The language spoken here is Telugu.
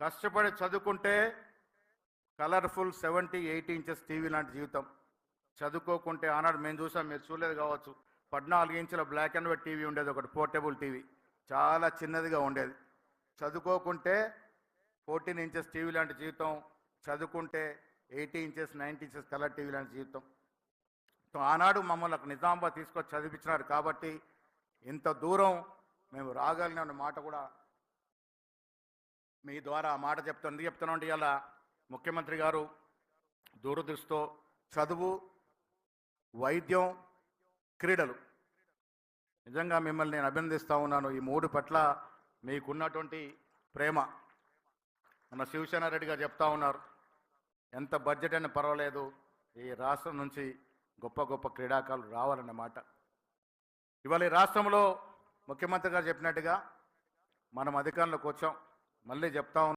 కష్టపడి చదువుకుంటే colourful seventy eighty inches TV లాంటి జీవితం. చదువుకోకుంటే ఆనాడు మేము చూసాం మీరు చూడలేదు కావచ్చు. పద్నాలుగు ఇంచుల బ్లాక్ అండ్ వైట్ టీవీ ఉండేది ఒకటి పోర్టబుల్ టీవీ. చాలా చిన్నదిగా ఉండేది. చదువుకోకుంటే ఫోర్టీన్ ఇంచెస్ టీవీ లాంటి జీవితం. చదువుకుంటే eighty inches ninety inches colour TV లాంటి జీవితం. సో ఆనాడు మమ్మల్ని ఒక నిజామాబాద్ తీసుకొచ్చి చదివించినారు కాబట్టి ఇంత దూరం మేము రాగలిగిన మాట కూడా మీ ద్వారా మాట చెప్తాను ఎందుకు చెప్తానంటే ఇలా ముఖ్యమంత్రి గారు దూరదృష్టితో చదువు వైద్యం క్రీడలు. నిజంగా మిమ్మల్ని నేను అభినందిస్తూ ఉన్నాను. ఈ మూడు పట్ల మీకున్నటువంటి ప్రేమ. మన శివసేన రెడ్డి గారు చెప్తా ఉన్నారు ఎంత బడ్జెట్ అయినా పర్వాలేదు ఈ రాష్ట్రం నుంచి గొప్ప గొప్ప క్రీడాకారులు రావాలన్నమాట. ఇవాళ ఈ రాష్ట్రంలో ముఖ్యమంత్రి గారు చెప్పినట్టుగా మనం అధికారంలోకి వచ్చాం. మళ్ళీ చెప్తా